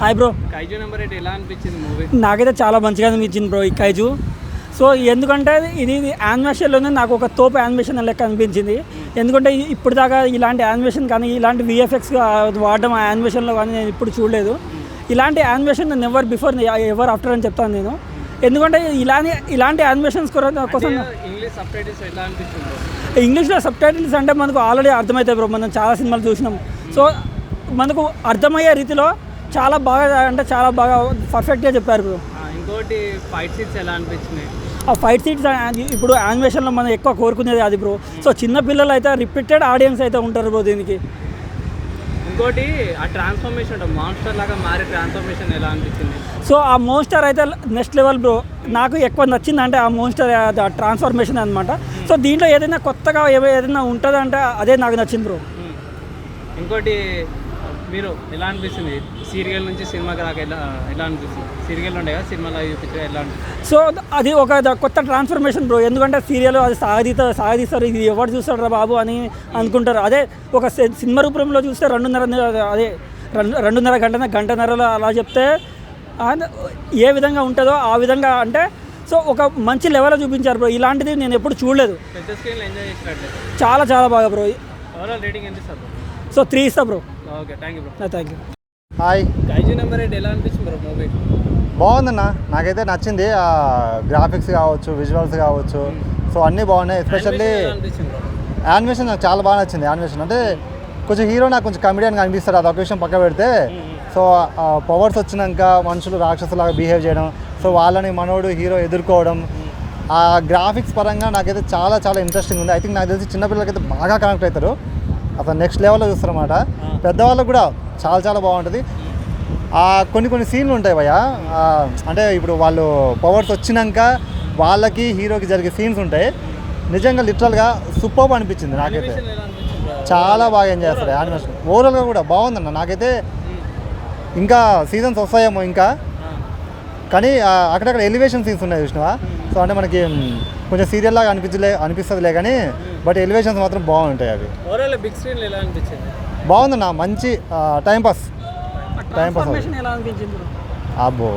Hi bro Kaiju number eight ఎలా అనిపించింది movie నాకైతే చాలా మంచిగా అనిపించింది బ్రో ఈ కైజు సో ఎందుకంటే ఇది యానిమేషన్లోనే నాకు ఒక తోపు యానిమేషన్ లెక్క అనిపించింది. ఎందుకంటే ఇప్పుడు దాకా ఇలాంటి యానిమేషన్ కానీ ఇలాంటి విఎఫ్ఎక్స్ వాడడం ఆ యానిమేషన్లో కానీ నేను ఇప్పుడు చూడలేదు. ఇలాంటి యానిమేషన్ నేను ఎవర్ బిఫోర్ ఎవర్ ఆఫ్టర్ అని చెప్తాను నేను. ఎందుకంటే ఇలానే ఇలాంటి యానిమేషన్స్ కోసం? ఇంగ్లీష్లో సబ్ టైటిల్స్ అంటే మనకు ఆల్రెడీ అర్థమవుతాయి బ్రో మనం చాలా సినిమాలు చూసినాం. సో మనకు అర్థమయ్యే రీతిలో చాలా బాగా అంటే చాలా బాగా పర్ఫెక్ట్గా చెప్పారు బ్రో ఇంకోటి ఫైట్ సీట్స్ ఎలా అనిపించినాయి? ఆ ఫైట్ సీట్స్ ఇప్పుడు యానిమేషన్లో మనం ఎక్కువ కోరుకునేది అది బ్రో సో చిన్న పిల్లలు అయితే రిపీటెడ్ ఆడియన్స్ అయితే ఉంటారు బ్రో దీనికి. ఇంకోటి ఆ ట్రాన్స్ఫర్మేషన్ ఉంటుంది మాన్స్టర్ లాగా మారే ట్రాన్స్ఫర్మేషన్ ఎలా అనిపించింది? సో ఆ మోన్స్టర్ అయితే నెక్స్ట్ లెవెల్ బ్రో నాకు ఎక్కువ నచ్చింది అంటే ఆ మోన్స్టర్ ట్రాన్స్ఫర్మేషన్ అనమాట సో దీంట్లో ఏదైనా కొత్తగా ఏదైనా ఉంటుందంటే అదే నాకు నచ్చింది బ్రో. ఇంకోటి మీరు ఎలా అనిపిస్తుంది? సీరియల్ నుంచి సినిమాకి రాక ఎలా ఎలా అనిపిస్తుంది? సీరియల్ ఉండే కదా సినిమాలో చూపించే ఎలా అనిపిస్తుంది? సో అది ఒక కొత్త ట్రాన్స్ఫర్మేషన్ బ్రో. ఎందుకంటే సీరియల్ అది సాగదీత సాగదీస్తారు ఇది ఎవరు చూస్తాడు రా బాబు అని అనుకుంటారు. అదే ఒక సినిమా రూపంలో చూస్తే రెండున్నర అదే రెండు రెండున్నర గంట గంటన్నరలో అలా చెప్తే ఏ విధంగా ఉంటుందో ఆ విధంగా అంటే సో ఒక మంచి లెవెల్లో చూపించారు బ్రో. ఇలాంటిది నేను ఎప్పుడు చూడలేదు. చాలా చాలా బాగా బ్రో. రేటింగ్ ఎంత సో త్రీ ఇస్తా bro. Okay thank you bro thank you hi Kaiju number eight ఎలా అనిపించింది బ్రో మూవీ బాగుందన్న. నాకైతే నచ్చింది. ఆ గ్రాఫిక్స్ కావచ్చు విజువల్స్ కావచ్చు. సో అన్నీ బాగున్నాయి. ఎస్పెషల్లీ యానిమేషన్ నాకు చాలా బాగా నచ్చింది. యానిమేషన్ అంటే కొంచెం హీరో నాకు కొంచెం కమెడియన్ అనిపిస్తాడు. అదొక విషయం పక్క పెడితే. సో పవర్స్ వచ్చినాక మనుషులు రాక్షసులాగా బిహేవ్ చేయడం. సో వాళ్ళని మనోడు హీరో ఎదుర్కోవడం. ఆ గ్రాఫిక్స్ పరంగా నాకైతే చాలా చాలా ఇంట్రెస్టింగ్ ఉంది. ఐ థింక్ నాకు తెలిసి చిన్నపిల్లలకైతే బాగా కనెక్ట్ అవుతారు. అసలు నెక్స్ట్ లెవెల్లో చూస్తారన్నమాట. పెద్దవాళ్ళకు కూడా చాలా చాలా బాగుంటుంది. కొన్ని కొన్ని సీన్లు ఉంటాయి భయ్య. ఆ, అంటే ఇప్పుడు వాళ్ళు పవర్స్ వచ్చినాక వాళ్ళకి హీరోకి జరిగే సీన్స్ ఉంటాయి. నిజంగా లిటరల్గా సూపర్ అనిపించింది నాకైతే. చాలా బాగా ఎంజాయ్ చేస్తారు యానిమేషన్ ఓవరాల్గా కూడా బాగుందన్న నాకైతే ఇంకా సీజన్స్ వస్తాయేమో ఇంకా. కానీ అక్కడక్కడ ఎలివేషన్ సీన్స్ ఉన్నాయి చూసినావా? సో అంటే మనకి కొంచెం సీరియల్ లాగా అనిపించలే అనిపిస్తుందిలే కానీ బట్ ఎలివేషన్స్ మాత్రం బాగుంటాయి అవి. ఓవరాల్ బిగ్ స్క్రీన్ ఎలా అనిపించింది? బాగుందన్న మంచి time pass time pass transformation ఎలా అనిపించింది బ్రో అబ్బో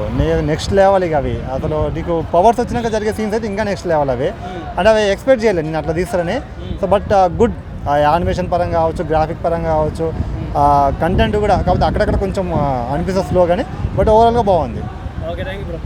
నెక్స్ట్ లెవెల్ ఇక అవి. అసలు నీకు పవర్స్ వచ్చినాక జరిగే సీన్స్ అయితే ఇంకా నెక్స్ట్ లెవెల్ అవి. అంటే అవి ఎక్స్పెక్ట్ చేయలేదు నేను అట్లా తీస్తారని సో బట్ గుడ్ యానిమేషన్ పరంగా కావచ్చు గ్రాఫిక్ పరంగా కావచ్చు కంటెంట్ కూడా కాకపోతే అక్కడక్కడ కొంచెం అనిపిస్తుంది స్లో కానీ బట్ ఓవరాల్గా బాగుంది. Okay thank you